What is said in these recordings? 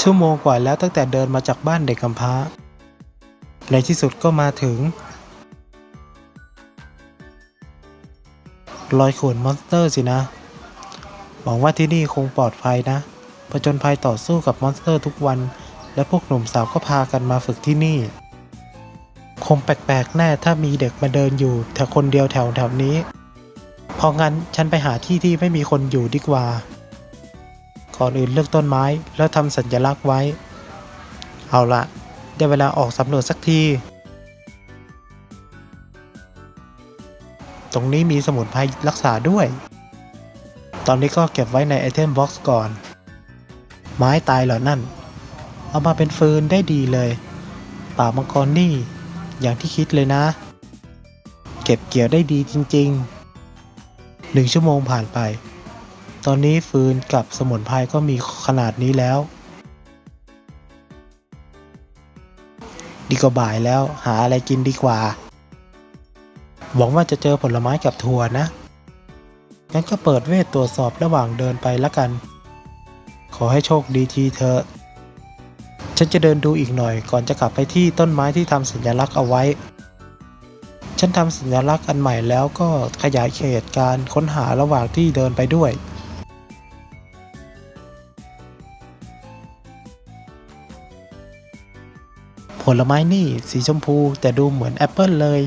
ชั่วโมงกว่าแล้วตั้งแต่เดินมาจากบ้านเด็กกำพร้า ในที่สุดก็มาถึง รอยขวนมอนสเตอร์สินะ หวังว่าที่นี่คงปลอดภัยนะผจญภัยต่อสู้กับมอนสเตอร์ทุกวัน และพวกหนุ่มสาวก็พากันมาฝึกที่นี่ คงแปลกๆแน่ถ้ามีเด็กมาเดินอยู่แถวคนเดียวแถวแถวนี้ เพราะงั้นฉันไปหาที่ที่ไม่มีคนอยู่ดีกว่า ก่อนอื่นเลือกต้นไม้แล้วทำสัญลักษณ์ไว้ เอาละได้เวลาออกสำรวจสักที ตรงนี้มีสมุนไพรรักษาด้วย ตอนนี้ก็เก็บไว้ในไอเทมบ็อกซ์ก่อน ไม้ตายเหรอนั่น เอามาเป็นฟืนได้ดีเลย ป่ามังกรนี่ อย่างที่คิดเลยนะ เก็บเกี่ยวได้ดีจริงๆหนึ่งชั่วโมงผ่านไป ตอนนี้ฟืนกับสมุนไพรก็มีขนาดนี้แล้วดีก็บ่ายแล้วหาอะไรกินดีกว่า หวังว่าจะเจอผลไม้กับถั่วนะ งั้นก็เปิดเวทตรวจสอบระหว่างเดินไปละกัน ขอให้โชคดีทีเถอฉันจะเดินดูอีกหน่อยก่อนจะกลับไปที่ต้นไม้ที่ทำสัญลักษณ์เอาไว้ ฉันทำสัญลักษณ์อันใหม่แล้วก็ขยายเขตการค้นหาระหว่างที่เดินไปด้วย ผลไม้นี่สีชมพูแต่ดูเหมือนแอปเปิลเลย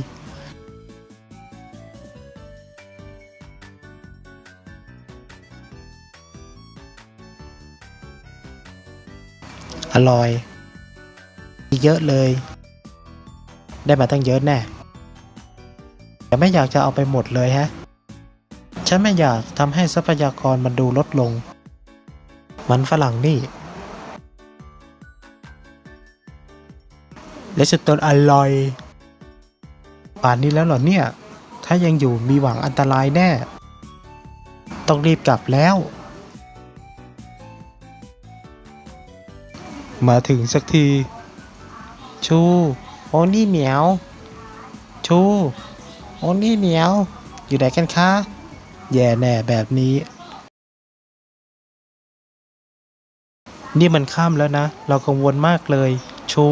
อร่อย เยอะเลย ได้มาตั้งเยอะแน่แต่ไม่อยากจะเอาไปหมดเลยฮะ ฉันไม่อยากทำให้ทรัพยากรมันดูลดลง มันฝรั่งนี่ และสตนอร่อยป่านนี้แล้วเหรอเนี่ย ถ้ายังอยู่มีหวังอันตรายแน่ ต้องรีบกลับแล้ว มาถึงสักที ชู โอ้นี่เหมียว ชู โอ้นี่เหมียว อยู่ไหนกันคะ แย่แน่แบบนี้ นี่มันข้ามแล้วนะ เรากังวลมากเลย ชู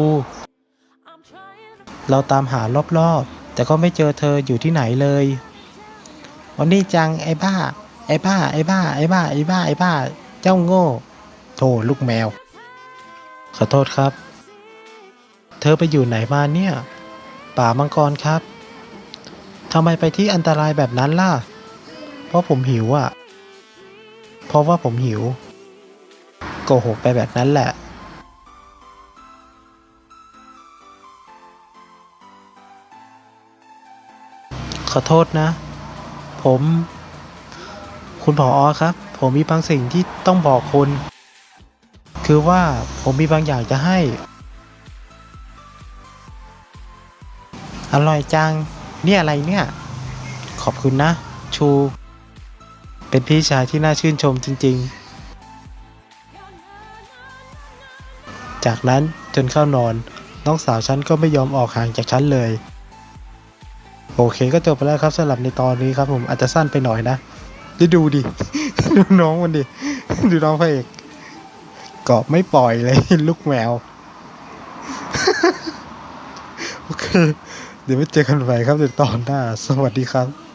เราตามหารอบๆ แต่ก็ไม่เจอเธออยู่ที่ไหนเลยวันนี้จังไอ้บ้า ไอ้บ้า ไอ้บ้า ไอ้บ้า ไอ้บ้า ไอ้บ้า เจ้าโง่ โธ่ลูกแมว ขอโทษครับ เธอไปอยู่ไหนมาเนี่ย ป่ามังกรครับทำไมไปที่อันตรายแบบนั้นล่ะ เพราะผมหิวอะ่ะ เพราะว่าผมหิว โกหกไปแบบนั้นแหละ ขอโทษนะ ผม คุณผออครับ ผมมีบางสิ่งที่ต้องบอกคุณ คือว่าผมมีบางอย่างจะให้ อร่อยจัง นี่อะไรเนี่ย ขอบคุณนะ ชู เป็นพี่ชายที่น่าชื่นชมจริง ๆ จากนั้นจนเข้านอน น้องสาวฉันก็ไม่ยอมออกห่างจากฉันเลย โอเคก็จบไปแล้วครับสำหรับในตอนนี้ครับผมอาจจะสั้นไปหน่อยนะจะดูดิ ดูน้องมันดิ ดูน้องพระเอกกอบไม่ปล่อยเลย ลูกแมว โอเค เดี๋ยวไปเจอกันใหม่ครับในตอนหน้า สวัสดีครับ